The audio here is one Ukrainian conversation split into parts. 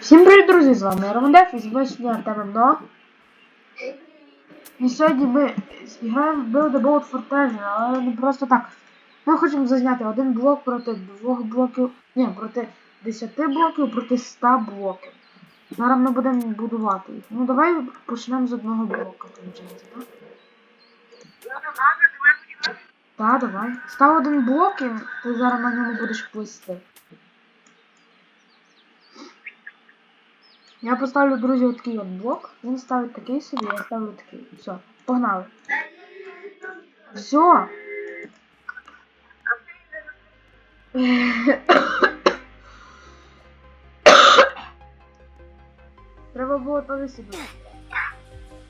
Всім привіт, друзі! З вами Романдеф і сьогодні Артем МНО. І сьогодні ми граємо в Build a Boat for Treasure, але не просто так. Ми хочемо зазняти один блок проти двох блоків. Ні, проти 10 блоків проти 100 блоків. Зараз ми будемо будувати їх. Ну давай почнемо з одного блока, виходить, так? Так, давай. Став один блок і ти зараз на ньому будеш плисти. Я поставлю, друзі, от такий от блок. Він ставить такий собі, я ставлю такий. Все, погнали. Все. Треба було повисіти.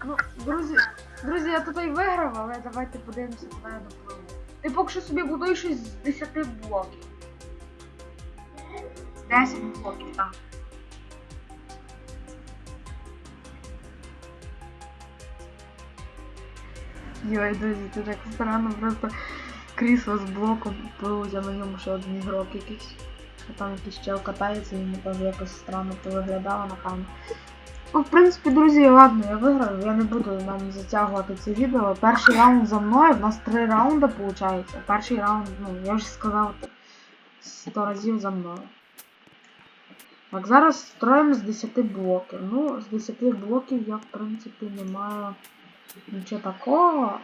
Ну, друзі, друзі, я тут і виграв, але давайте подивимося, куди я допливу. Ти поки що собі будуєш щось з 10 блоків. 10 блоків, так. Йой, друзі, це так странно, просто крісло з блоком пилуться на ньому ще один ігрок якийсь. А там якийсь чел катається, йому теж якось странно то виглядало, напевно. Ну, в принципі, друзі, ладно, я виграв, я не буду нам затягувати це відео. Перший раунд за мною, в нас три раунди виходить. Перший раунд, ну, я вже сказав, 100 разів за мною. Так, зараз строїмо з 10 блоків. Ну, з 10 блоків я, в принципі, не маю нічого такого.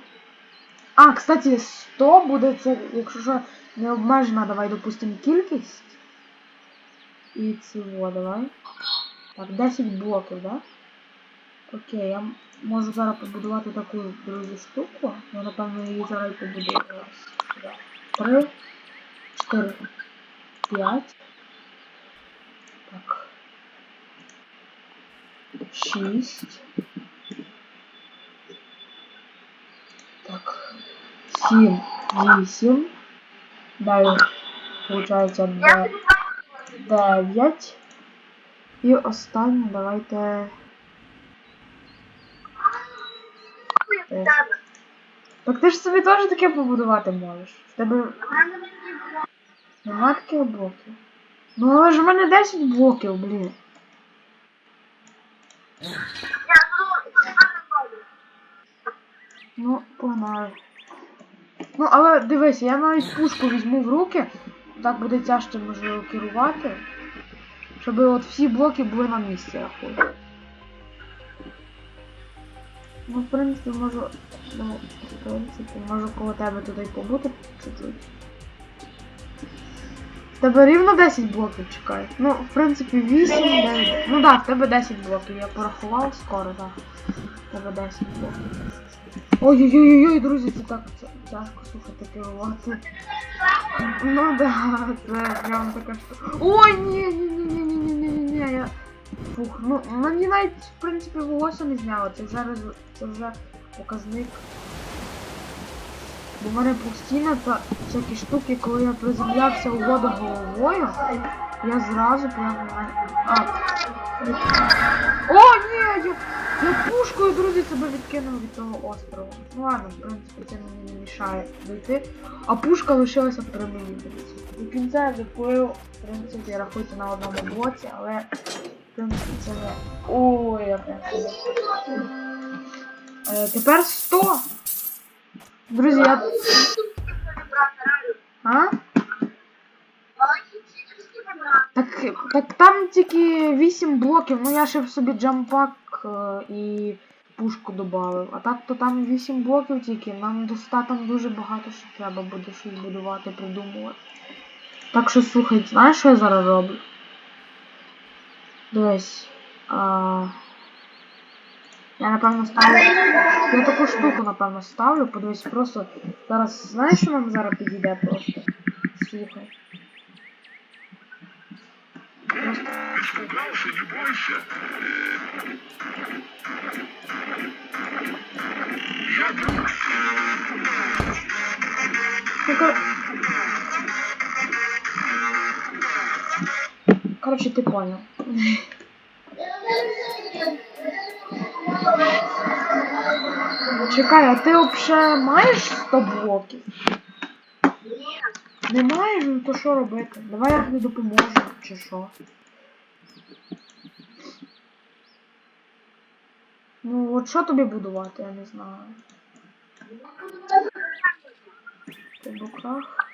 А, кстати, 100 буде це, якщо що, не обмежена, давай, допустимо, кількість. І цього, давай. Так, 10 блоків, да? Окей, я можу зараз побудувати таку друзі штуку. Я напевно її зараз і побудую. Раз, два, три, чотири, п'ять. Так. Шість. 7, 8. Далее получается 9. И останнє давайте. Так ты ж собі тоже таке побудувати можешь. В тебе. Нема таких блоків. Ну але ж в мене 10 блоків, блін. Ну, погнали. Ну, але дивись, я навіть пушку візьму в руки. Так буде тяжче можливо керувати. Щоб от всі блоки були на місці, рахую. Ну, в принципі, можу. Ну, в принципі, можу коло тебе туди побути чуть-чуть. Тебе рівно 10 блоків чекай. Ну, в принципі, 8, 9. Ну так, да, в тебе 10 блоків. Я порахував скоро, так. В тебе 10 блоків. Ой-ой-ой, друзі, це так тяжко слухати керувати. Ну да, це прям така штука. Ой, ні, ні, ні, ні, ні, ні, ні, ні, ні, я. Фух, ну мені навіть в принципі волосся не зняло, це вже роз- це вже показник. Бо мене постійно та всякі штуки, коли я приземлявся у воду головою, я зразу прям на. А. О, ні! Я, я пушкою, друзі, себе відкинув від того острову. Ну ладно, в принципі, це мені не мішає дойти. А пушка лишилася при мені, дивіться. До кінця я доплив, в принципі, рахуйте на одному блоці, але в принципі це не. Ой, я прям. Е, тепер 100. Друзі, я. А? Так, так там тільки 8 блоків, ну я ще в собі джампак е, і пушку додав. А так то там 8 блоків тільки, нам до 100 там дуже багато що треба буде щось будувати, придумувати. Так що слухай, знаєш, що я зараз роблю? Дивись. А... Я напевно ставлю. Я таку штуку, напевно, ставлю, подивись, просто зараз. Знаєш, що нам зараз підійде просто? Слухай. Короче, ты понял. Чекай, а ти взагалі маєш 100 блоків? Не маєш? Ну то що робити? Давай я тобі допоможу, чи що? Ну, от що тобі будувати, я не знаю. Боках.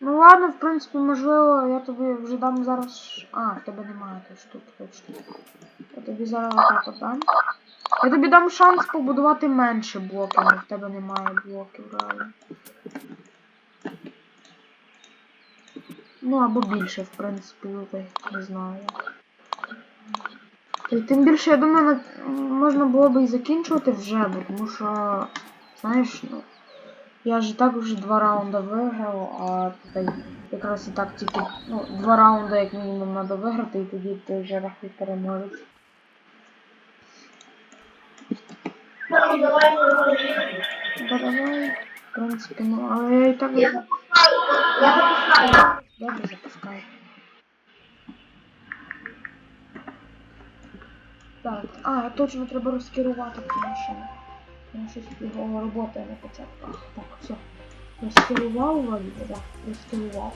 Ну ладно, в принципі, можливо, я тобі вже дам зараз. А, в тебе немає тут штуки, точно. Я тобі зараз отак дам. Я тобі дам шанс побудувати менше блоків, але в тебе немає блоків, реально. Ну або більше, в принципі, не знаю. тим більше, я думаю, можна було би і закінчувати вже, бо тому що, знаєш, ну, я ж так вже два раунди виграв, а та якраз і так тільки ну, два раунди як мінімум треба виграти, і тоді ти вже рахуй переможець. Да давай, в принципі, ну, але я і так вже... Добре, запускай. Так, а, точно треба розкерувати цю машину. Тому щось його робота не початку. Так, все. Розкерував вроді, так, розкерував.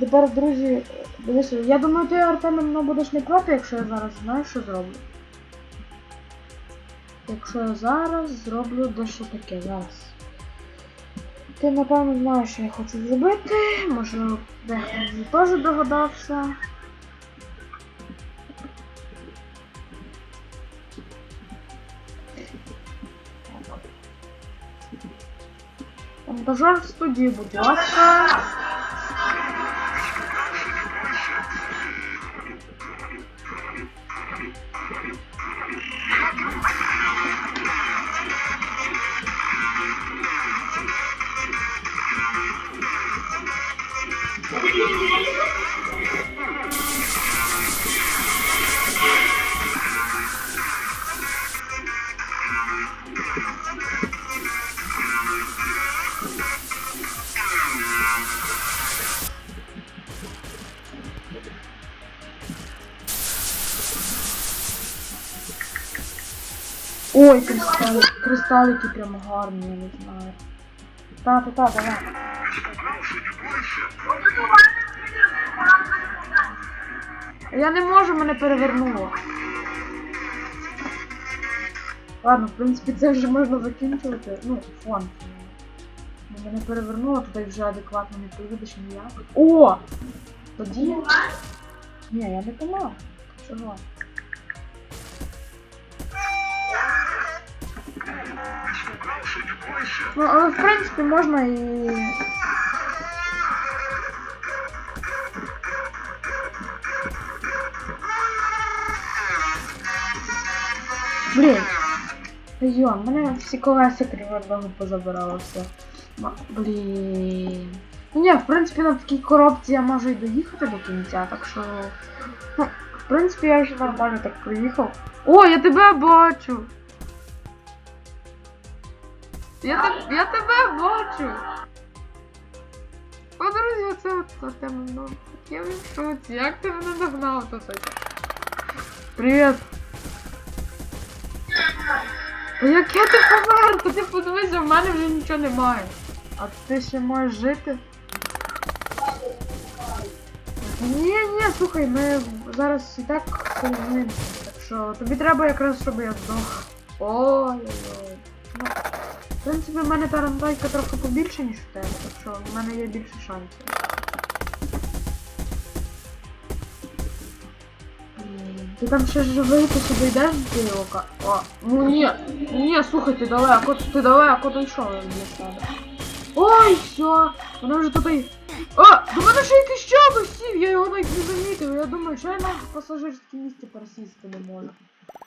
Тепер, друзі, дивися, я думаю, ти Артем мене будеш не проти, якщо я зараз знаєш, що зроблю. Якщо я зараз зроблю дещо таке, зараз. Ти напевно знаєш, що я хочу зробити. Можливо, дехто теж догадався. Монтажер в студії, будь ласка. Ой, кристали, кристалики прямо гарні, я не знаю. Та, та, та, давай. Я не можу, мене перевернуло. Ладно, в принципі, це вже можна закінчувати. Ну, фон. Мене перевернуло, туди вже адекватно не поїдеш ніяк. О! Тоді. Ні, я не помав. Чого? Ну, але в принципі можна і. Блін. Йо, мене всі колеса криворного позабирало все. Блін. Ні, в принципі, на такій коробці я можу і доїхати до кінця, так що. Ну, в принципі, я вже нормально так проїхав. О, я тебе бачу! Я, те- я тебе бачу! О, друзі, оце от темно. ну, Я в шоці. Як ти мене догнав тут? Привіт! Та яке ти помер? Ти подивися, в мене вже нічого немає. А ти ще можеш жити? Ні, ні, слухай, ми зараз і так соревнуємося, так що тобі треба якраз, щоб я здох. Ой-ой-ой. Ну, в принципі, в мене тарантайка трохи побільше, ніж в тебе, так що в мене є більше шансів. Ти там ще живий, ти сюди йдеш до Діока? О, ну ні, ні, слухай, ти далеко, ти далеко дійшов для себе. Ой, все, вона вже тут і... А, до мене ще якийсь сів, я його навіть не замітив. Я думаю, що я на пасажирське місце пересісти не можу.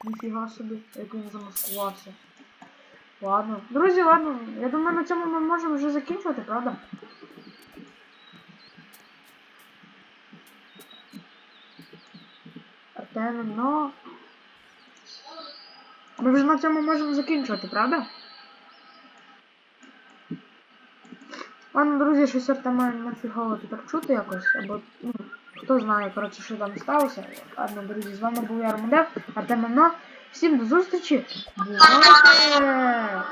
Ніфіга собі, як він замаскувався. Ладно. Друзі, ладно. Я думаю, на цьому ми можемо вже закінчувати, правда? Артем, но... Ми вже на цьому можемо закінчувати, правда? Ладно, друзі, щось Артема нафігово тепер чути якось, або, ну, хто знає, коротше, що там сталося. Ладно, друзі, з вами був я Армадев, Артем Мно. Всім до зустрічі! Бувайте!